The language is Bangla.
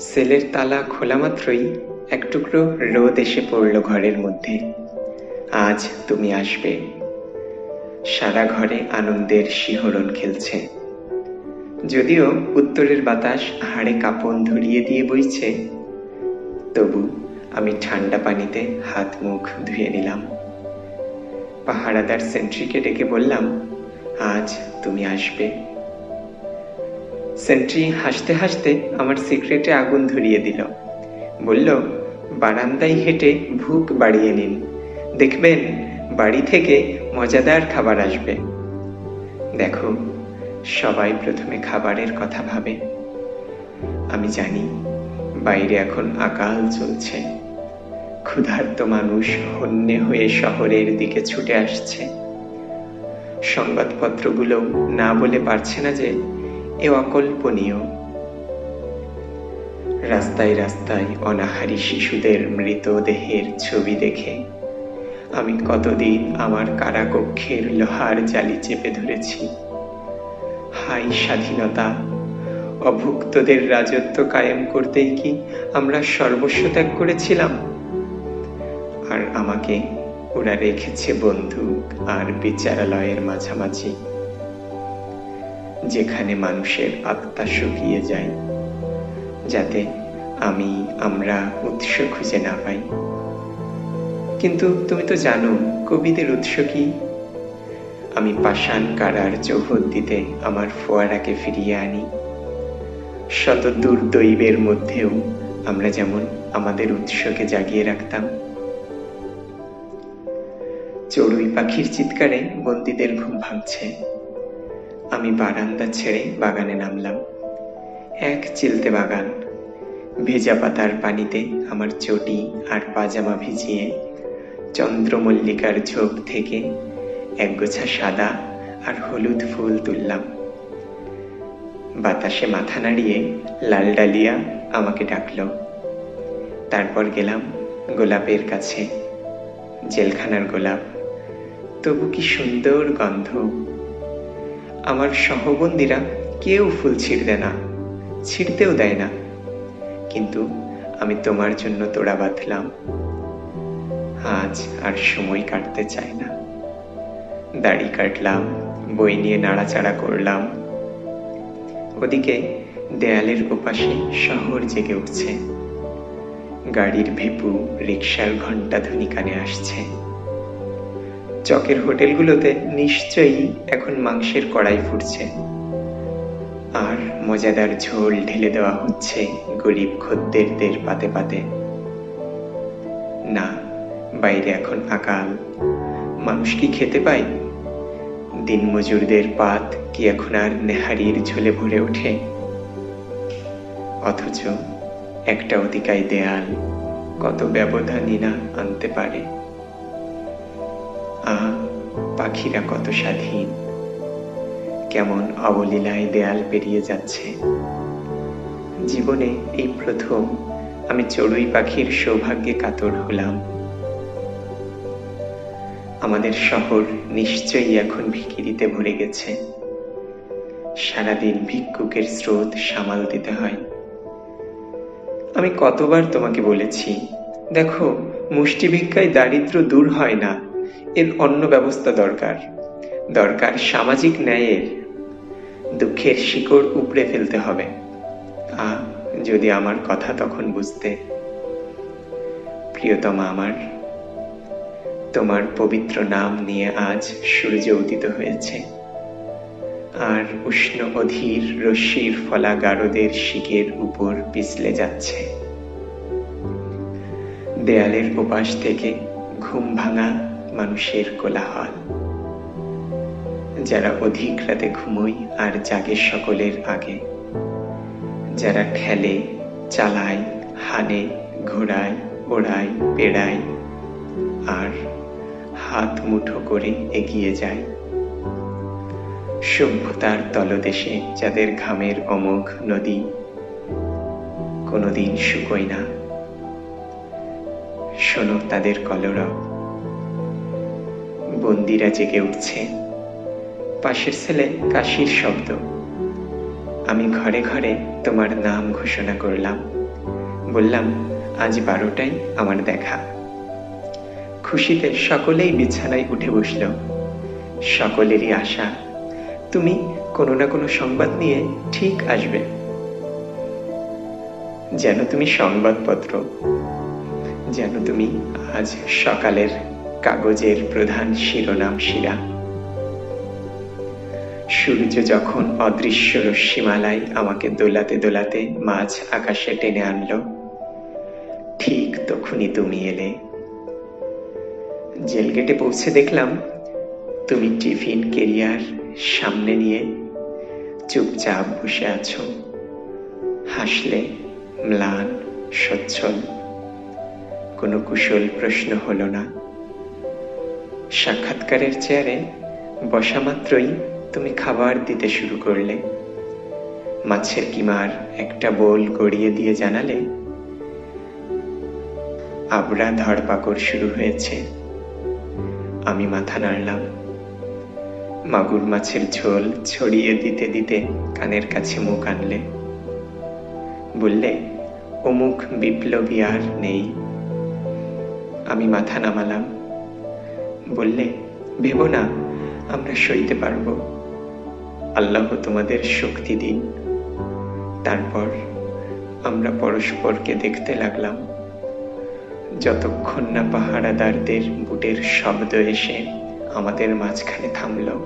সেলের তালা খোলা মাত্রই এক টুকরো রোদ এসে পড়ল ঘরের মধ্যে। আজ তুমি আসবে। সারা ঘরে আনন্দের শিহরণ খেলছে। যদিও উত্তরের বাতাস হাড়ে কাপন ধরিয়ে দিয়ে বইছে, তবু আমি ঠান্ডা পানিতে হাত মুখ ধুয়ে নিলাম। পাহারাদার সেন্ট্রিকে ডেকে বললাম, আজ তুমি আসবে। সেন্ট্রি হাসতে হাসতে আমার সিক্রেটে আগুন ধরিয়ে দিল। বলল, বারান্দায় হেঁটে ভুক বাড়িয়ে নিন। দেখবেন বাড়ি থেকে মজাদার খাবার আসবে। দেখো, সবাই প্রথমে খাবারের কথা ভাবে। আমি জানি, বাইরে এখন আকাল চলছে। ক্ষুধার্ত মানুষ হন্যে হয়ে শহরের দিকে ছুটে আসছে। সংবাদপত্রগুলো না বলে পারছে না যে এ অকল্পনীয়। রাস্তায় রাস্তায় অনাহারী শিশুদের মৃতদেহের ছবি দেখে আমি কতদিন আমার কারাকক্ষের লোহার জালি চেপে ধরেছি। হাই স্বাধীনতা, অভুক্তদের রাজত্ব কায়েম করতেই কি আমরা সর্বস্ব ত্যাগ করেছিলাম? আর আমাকে ওরা রেখেছে বন্দুক আর বিচারালয়ের মাঝামাঝি। যেখানে মানুষের আত্মা শুকিয়ে যায়, যাতে আমি, আমরা উৎস খুঁজে না পাই। কিন্তু তুমি তো জানো, কবিদের উৎস কি? আমি পাষাণ কারার চৌহদ দিতে আমার ফোয়ারাকে ফিরিয়ে আনি। শত দুর্দৈবের মধ্যেও আমরা যেমন আমাদের উৎসকে জাগিয়ে রাখতাম। চড়ুই পাখির চিৎকারে বন্দীদের ঘুম ভাঙছে। আমি বারান্দা ছেড়ে বাগানে নামলাম। এক চিলতে বাগান। ভেজা পাতার পানিতে আমার চটি আর পাজামা ভিজিয়ে চন্দ্রমল্লিকার ঝোপ থেকে একগোছা সাদা আর হলুদ ফুল তুললাম। বাতাসে মাথা নাড়িয়ে লাল ডালিয়া আমাকে ডাকল। তারপর গেলাম গোলাপের কাছে। জেলখানার গোলাপ। তবু কি সুন্দর গন্ধ। আমার সহবন্দীরা কেউ ফুল ছিঁড়বে না, ছিঁড়তেও দেয় না। কিন্তু আমি তোমার জন্য তোড়া বাঁধলাম। আজ আর সময় কাটতে চাই না। দাড়ি কাটলাম, বই নিয়ে নাড়াচাড়া করলাম। ওদিকে দেয়ালের ওপাশে শহর জেগে উঠছে। গাড়ির ভেপু রিক্সার ঘণ্টা ধ্বনি কানে আসছে। চকের হোটেলগুলোতে নিশ্চয়ই এখন মাংসের কড়াই ফুটছে। আর মজাদার ঝোল ঢেলে দেওয়া হচ্ছে গরিব খদ্দেরদের পাতে পাতে। না, বাইরে এখন আকাল। মানুষ কি খেতে পায়? দিনমজুরদের পাত কি এখন আর নেহারির ঝোলে ভরে ওঠে? অথচ একটা অতিকায় দেয়াল কত ব্যবধানই না আনতে পারে। পাখিরা কত স্বাধীন। কেমন অবলীলায় দেয়াল পেরিয়ে যাচ্ছে। জীবনে এই প্রথম আমি চড়ুই পাখির সৌভাগ্যে কাতর হলাম। আমাদের শহর নিশ্চয়ই এখন ভিকিরিতে ভরে গেছে। সারাদিন ভিক্ষুকের স্রোত সামাল দিতে হয়। আমি কতবার তোমাকে বলেছি, দেখো, মুষ্টিভিক্ষায় দারিদ্র দূর হয় না। এর অন্য ব্যবস্থা দরকার। দরকার সামাজিক ন্যায়ের। দুঃখের শিকড় উপড়ে ফেলতে হবে। আ, যদি আমার কথা তখন বুঝতে। প্রিয়তমা আমার, তোমার পবিত্র নাম নিয়ে আজ সূর্য উদিত হয়েছে। আর উষ্ণ অধীর রশ্মির ফলা গারদের শিকের উপর পিছলে যাচ্ছে। দেয়ালের উপাস থেকে ঘুম ভাঙা মানুষের কোলাহল। যারা অধিক রাতে ঘুমোই আর জাগে সকলের আগে। যারা ঠেলে চালায়, হানে, ঘোড়ায়, ওড়ায়, পেড়ায় আর হাত মুঠো করে এগিয়ে যায়। সভ্যতার তলদেশে যাদের ঘামের অমোঘ নদী কোনোদিন শুকোয় না। শোনো তাদের কলরব। বন্দিরা জেগে উঠছে। পাশের ছেলে কাশির শব্দ। আমি ঘরে ঘরে তোমার নাম ঘোষণা করলাম। বললাম, আজ বারোটায় আমার দেখা। খুশিতে সকলেই বিছানায় উঠে বসল। সকলেরই আশা, তুমি কোনো না কোনো সংবাদ নিয়ে ঠিক আসবে। যেন তুমি সংবাদপত্র, যেন তুমি আজ সকালের কাগজের প্রধান শিরোনাম শিরা। সূর্য যখন অদৃশ্য রশ্মিমালায় আমাকে দোলাতে দোলাতে মাঝ আকাশে টেনে আনলো, ঠিক তখনই তুমি এলে। জেল গেটে পৌঁছে দেখলাম, তুমি টিফিন কেরিয়ার সামনে নিয়ে চুপচাপ বসে আছো। হাসলে ম্লান, সচ্ছল, কোনো কুশল প্রশ্ন হলো না। সাক্ষাৎকারের চেয়ারে বসা মাত্রই তুমি খাবার দিতে শুরু করলে। মাছের কিমার একটা বোল গড়িয়ে দিয়ে জানালে, আবরা ধরপাকড় শুরু হয়েছে। আমি মাথা নাড়লাম। মাগুর মাছের ঝোল ছড়িয়ে দিতে দিতে কানের কাছে মুখ আনলে। বললে, অমুক বিপ্লবী আর নেই। আমি মাথা নামালাম। বললে, ভেব না, আমরা সইতে পারব। আল্লাহ তোমাদের শক্তি দিন। তারপর আমরা পরস্পরকে দেখতে লাগলাম। যতক্ষণ না পাহারাদারদের বুটের শব্দ এসে আমাদের মাঝখানে থামলো।